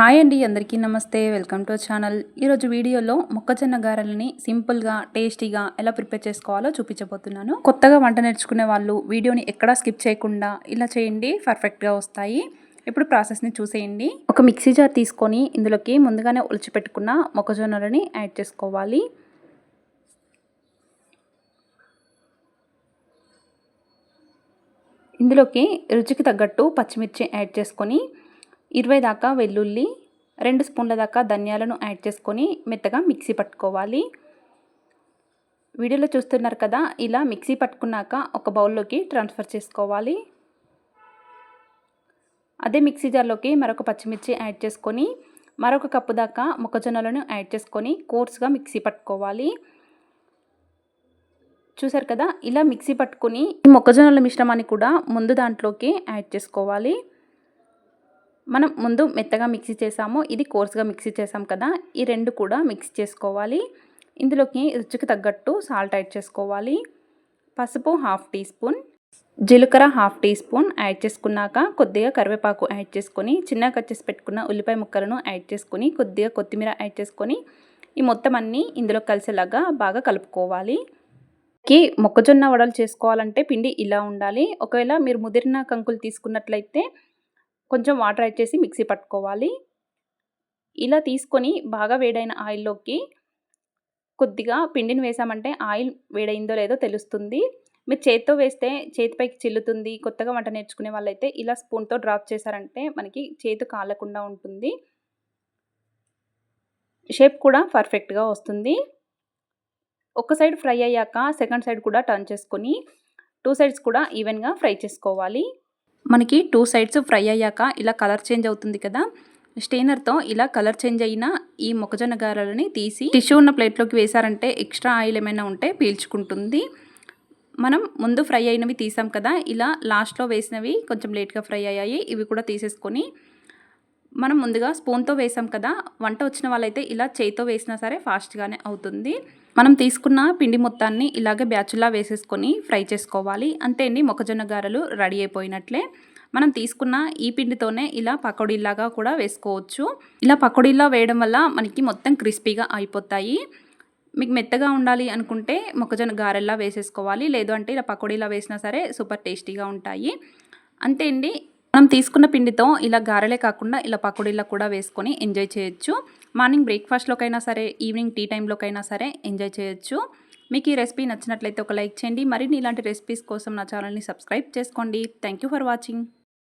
Hi అండి అందరికీ నమస్తే. Welcome to channel. ఈరోజు వీడియోలో మొక్కజొన్న గారెలని సింపుల్గా టేస్టీగా ఎలా ప్రిపేర్ చేసుకోవాలో చూపించబోతున్నాను. కొత్తగా వంట నేర్చుకునే వాళ్ళు వీడియోని ఎక్కడా స్కిప్ చేయకుండా ఇలా చేయండి పర్ఫెక్ట్గా వస్తాయి. ఇప్పుడు ప్రాసెస్ని చూసేయండి. ఒక మిక్సీ జార్ తీసుకొని ఇందులోకి ముందుగానే ఒలిచిపెట్టుకున్న మొక్కజొన్నలని యాడ్ చేసుకోవాలి. ఇందులోకి రుచికి తగ్గట్టు పచ్చిమిర్చి యాడ్ చేసుకొని ఇరవై దాకా వెల్లుల్లి రెండు స్పూన్ల దాకా ధనియాలను యాడ్ చేసుకొని మెత్తగా మిక్సీ పట్టుకోవాలి. వీడియోలో చూస్తున్నారు కదా ఇలా మిక్సీ పట్టుకున్నాక ఒక బౌల్లోకి ట్రాన్స్ఫర్ చేసుకోవాలి. అదే మిక్సీ జార్లోకి మరొక పచ్చిమిర్చి యాడ్ చేసుకొని మరొక కప్పు దాకా మొక్కజొన్నలను యాడ్ చేసుకొని కోర్స్గా మిక్సీ పట్టుకోవాలి. చూసారు కదా ఇలా మిక్సీ పట్టుకొని ఈ మొక్కజొన్నల మిశ్రమాన్ని కూడా ముందు దాంట్లోకి యాడ్ చేసుకోవాలి. మనం ముందు మెత్తగా మిక్సీ చేసాము. ఇది కోర్స్గా మిక్సీ చేసాం కదా. ఈ రెండు కూడా మిక్స్ చేసుకోవాలి. ఇందులోకి రుచికి తగ్గట్టు సాల్ట్ యాడ్ చేసుకోవాలి. పసుపు హాఫ్ టీ స్పూన్. జీలకర్ర హాఫ్ టీ స్పూన్ యాడ్ చేసుకున్నాక కొద్దిగా కరివేపాకు యాడ్ చేసుకొని చిన్నగా కట్ చేసి పెట్టుకున్న ఉల్లిపాయ ముక్కలను యాడ్ చేసుకొని కొద్దిగా కొత్తిమీర యాడ్ చేసుకొని ఈ మొత్తం అన్నీ ఇందులో కలిసేలాగా బాగా కలుపుకోవాలి. కి మొక్కజొన్న వడలు చేసుకోవాలంటే పిండి ఇలా ఉండాలి. ఒకవేళ మీరు ముదిరిన కంకులు తీసుకున్నట్లయితే కొంచెం వాటర్ యాడ్ చేసి మిక్సీ పట్టుకోవాలి. ఇలా తీసుకొని బాగా వేడైన ఆయిల్లోకి కొద్దిగా పిండిని వేసామంటే ఆయిల్ వేడైందో లేదో తెలుస్తుంది. మీరు చేతితో వేస్తే చేతిపైకి చిల్లుతుంది కొత్తగా వంట నేర్చుకునే వాళ్ళైతే ఇలా స్పూన్తో డ్రాప్ చేశారంటే మనకి చేతి కాలకుండా ఉంటుంది. షేప్ కూడా పర్ఫెక్ట్గా వస్తుంది. ఒక సైడ్ ఫ్రై అయ్యాక సెకండ్ సైడ్ కూడా టర్న్ చేసుకొని టూ సైడ్స్ కూడా ఈవెన్గా ఫ్రై చేసుకోవాలి. మనకి టూ సైడ్స్ ఫ్రై అయ్యాక ఇలా కలర్ చేంజ్ అవుతుంది కదా. స్టెయినర్తో ఇలా కలర్ చేంజ్ అయిన ఈ మొక్కజొన్న గారెలని తీసి టిష్యూ ఉన్న ప్లేట్లోకి వేశారంటే ఎక్స్ట్రా ఆయిల్ ఏమైనా ఉంటే పీల్చుకుంటుంది. మనం ముందు ఫ్రై అయినవి తీసాం కదా ఇలా లాస్ట్లో వేసినవి కొంచెం లేట్గా ఫ్రై అయ్యాయి ఇవి కూడా తీసేసుకొని మనం ముందుగా స్పూన్తో వేసాం కదా వంట వచ్చిన వాళ్ళైతే ఇలా చేయితో వేసినా సరే ఫాస్ట్గానే అవుతుంది. మనం తీసుకున్న పిండి మొత్తాన్ని ఇలాగే బ్యాచులా వేసేసుకొని ఫ్రై చేసుకోవాలి. అంతే అండి మొక్కజొన్న గారెలు రెడీ అయిపోయినట్లే. మనం తీసుకున్న ఈ పిండితోనే ఇలా పకోడీలాగా కూడా వేసుకోవచ్చు. ఇలా పకోడీలా వేయడం వల్ల మనకి మొత్తం క్రిస్పీగా అయిపోతాయి. మీకు మెత్తగా ఉండాలి అనుకుంటే మొక్కజొన్న గారెల్లా వేసేసుకోవాలి. లేదు అంటే ఇలా పకోడీలా వేసినా సరే సూపర్ టేస్టీగా ఉంటాయి. అంతే అండి మనం తీసుకున్న పిండితో ఇలా గారెలే కాకుండా ఇలా పకోడీలా కూడా వేసుకొని ఎంజాయ్ చేయొచ్చు. మార్నింగ్ బ్రేక్ఫాస్ట్లోకైనా సరే ఈవినింగ్ టీ టైంలోకైనా సరే ఎంజాయ్ చేయొచ్చు. మీకు ఈ రెసిపీ నచ్చినట్లయితే ఒక లైక్ చేయండి. మరిన్ని ఇలాంటి రెసిపీస్ కోసం నా ఛానల్ని సబ్స్క్రైబ్ చేసుకోండి. Thank for watching.